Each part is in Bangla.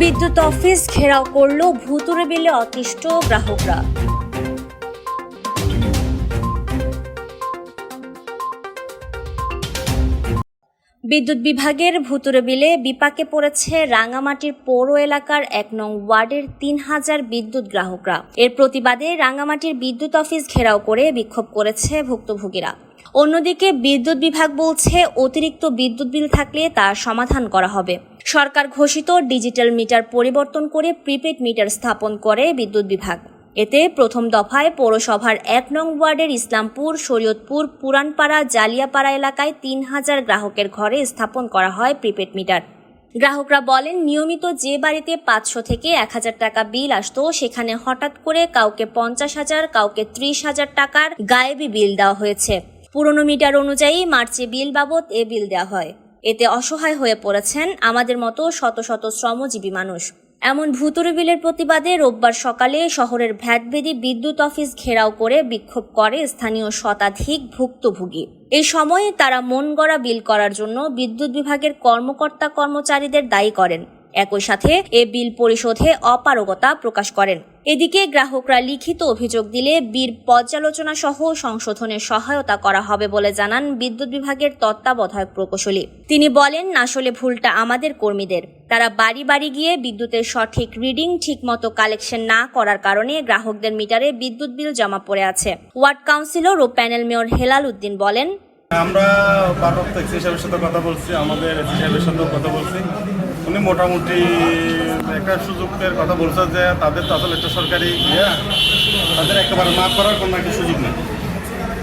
বিদ্যুৎ অফিস ঘেরাও করল ভুতুরে বিলে অতিষ্ঠ গ্রাহকরা। বিদ্যুৎ বিভাগের ভুতুরে বিলে বিপাকে পড়েছে রাঙামাটির পৌর এলাকার এক নং ওয়ার্ডের তিন হাজার বিদ্যুৎ গ্রাহকরা। এর প্রতিবাদে রাঙামাটির বিদ্যুৎ অফিস ঘেরাও করে বিক্ষোভ করেছে ভুক্তভোগীরা। অন্যদিকে বিদ্যুৎ বিভাগ বলছে, অতিরিক্ত বিদ্যুৎ বিল থাকলে তার সমাধান করা হবে। সরকার ঘোষিত ডিজিটাল মিটার পরিবর্তন করে প্রিপেড মিটার স্থাপন করে বিদ্যুৎ বিভাগ। এতে প্রথম দফায় পৌরসভার এক নং ওয়ার্ডের ইসলামপুর, শরীয়তপুর, পুরানপাড়া, জালিয়াপাড়া এলাকায় তিন হাজার গ্রাহকের ঘরে স্থাপন করা হয় প্রিপেড মিটার। গ্রাহকরা বলেন, নিয়মিত যে বাড়িতে পাঁচশো থেকে এক হাজার টাকা বিল আসতো, সেখানে হঠাৎ করে কাউকে পঞ্চাশ হাজার, কাউকে ত্রিশ হাজার টাকার গায়েবী বিল দেওয়া হয়েছে। পুরনো মিটার অনুযায়ী মার্চে বিল বাবদ এ বিল দেওয়া হয়। এতে অসহায় হয়ে পড়েছেন আমাদের মতো শত শত শ্রমজীবী মানুষ। এমন ভুতুরে বিলের প্রতিবাদে রোববার সকালে শহরের ভ্যাটবেদি বিদ্যুৎ অফিস ঘেরাও করে বিক্ষোভ করে স্থানীয় শতাধিক ভুক্তভোগী। এই সময়ে তারা মন গড়া বিল করার জন্য বিদ্যুৎ বিভাগের কর্মকর্তা কর্মচারীদের দায়ী করেন। একই সাথে এ বিল পরিশোধে অপারগতা প্রকাশ করেন। এদিকে গ্রাহকরা লিখিত অভিযোগ দিলে বিল পর্যালোচনা সহ সংশোধনে সহায়তা করা হবে বলে জানান বিদ্যুৎ বিভাগের তত্ত্বাবধায়ক প্রকৌশলী। তিনি বলেন, আসলে ভুলটা আমাদের কর্মীদের। তারা বাড়ি বাড়ি গিয়ে বিদ্যুতের সঠিক রিডিং, ঠিকমতো কালেকশন না করার কারণে গ্রাহকদের মিটারে বিদ্যুৎ বিল জমা পড়ে আছে। ওয়ার্ড কাউন্সিলর ও প্যানেল মেয়র হেলাল উদ্দিন বলেন, আমরা এক্সি সাহেবের সাথে কথা বলছি, আমাদের সাহেবের সাথেও কথা বলছি। উনি মোটামুটি একটা সুযোগের কথা বলছে যে তাদের তো আসলে একটা সরকারি ইয়ে তাদের একেবারে মাফ করার কোনো একটা সুযোগ নেই।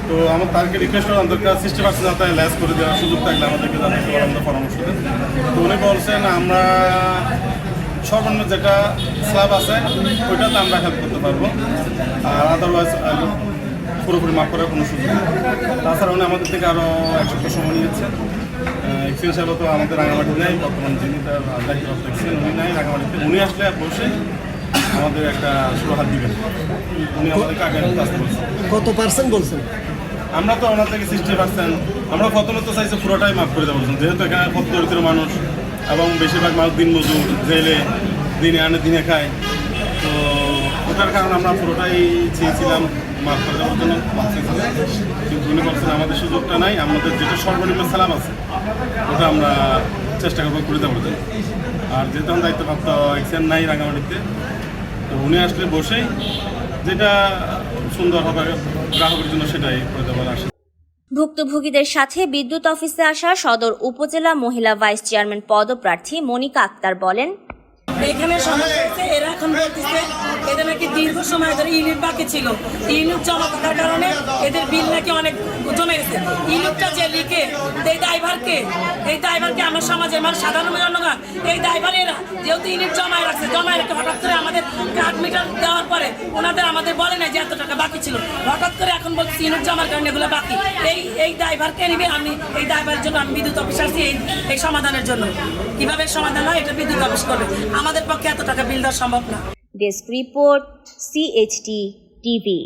তো আমার তাকে রিকোয়েস্ট করলাম দরকার সিক্সটি পার্সেন্ট যাতে ল্যাস করে দেওয়ার সুযোগ থাকলে আমাদেরকে পারে আমাদের পরামর্শ দেন তো উনি বলছেন, আমরা সর্বনিম্ন যেটা স্ল্যাব আছে, ওইটাতে আমরা হেল্প করতে পারব। আর আদারওয়াইজ পুরোপুরি মাফ করার কোনো সুযোগ নেই। তাছাড়া উনি আমাদের থেকে আরও এক সময় নিয়েছে। এক্সচেঞ্জ সাহেব তো আমাদের রাঙামাটি নেই বর্তমান যিনি তার দায়িত্ব দেখছেন উনি নাই রাঙামাটিতে উনি আসলে বসে আমাদের একটা সুরাহাত দিবেন। উনি আমাদেরকে আগে আসতে বলছেন। কত পার্সেন্ট বলছেন? আমরা তো ওনার থেকে সিক্সটি পার্সেন্ট আমরা প্রথমে তো চাইছি পুরোটাই মাফ করে দেবো যেহেতু এখানে কত দরিদ্র মানুষ এবং বেশিরভাগ মানুষ দিন মজুর জেলে দিনে আনে দিনে খায়। তো ওটার কারণে আমরা পুরোটাই চেয়েছিলাম মাফ করে দেওয়ার জন্য কিন্তু উনি বলছেন, আমাদের সুযোগটা নাই, আমাদের যেটা সর্বনিম্ন সালাম আছে, ওটা আমরা চেষ্টা করব করে দেওয়ার জন্য। আর যেহেতু দায়িত্বপ্রাপ্ত নাই রাঙামাটিতে, তো উনি আসলে বসেই যেটা সুন্দর হবে গ্রাহকের জন্য সেটাই করে দেওয়ার ভুক্তভোগীদের সাথে বিদ্যুৎ অফিসে আসা সদর উপজেলা মহিলা ভাইস চেয়ারম্যান পদপ্রার্থী মনিকা আক্তার বলেন এখানে সমস্যা হচ্ছে এরা এখন বলতেছে, এদের নাকি দীর্ঘ সময় ধরে ইউনিট বাকি ছিল। ইউনিট জমা থাকার কারণে এদের বিল নাকি অনেক জমে গেছে। লিখে এই ড্রাইভারকে এই ড্রাইভারকে আমার সমাজের মানে সাধারণ জনগণ এই ড্রাইভার এরা যেহেতু ইউনিট জমায় রাখছে, জমায় রাখতে হঠাৎ করে আমাদের কার্ড মিটার দেওয়ার পরে ওনাদের আমাদের বলে না যে এত টাকা বাকি ছিল। হঠাৎ করে এখন বলছি ইউনিট জমার কারণে এগুলো বাকি। এই এই ড্রাইভারকে নিবে, আমি এই ড্রাইভারের জন্য আমি বিদ্যুৎ অফিস আসছি এই এই সমাধানের জন্য। কীভাবে সমাধান হয় এটা বিদ্যুৎ অফিস করবে। আমাদের পক্ষে এত টাকা বিল দেওয়া সম্ভব না। Desk report CHT TV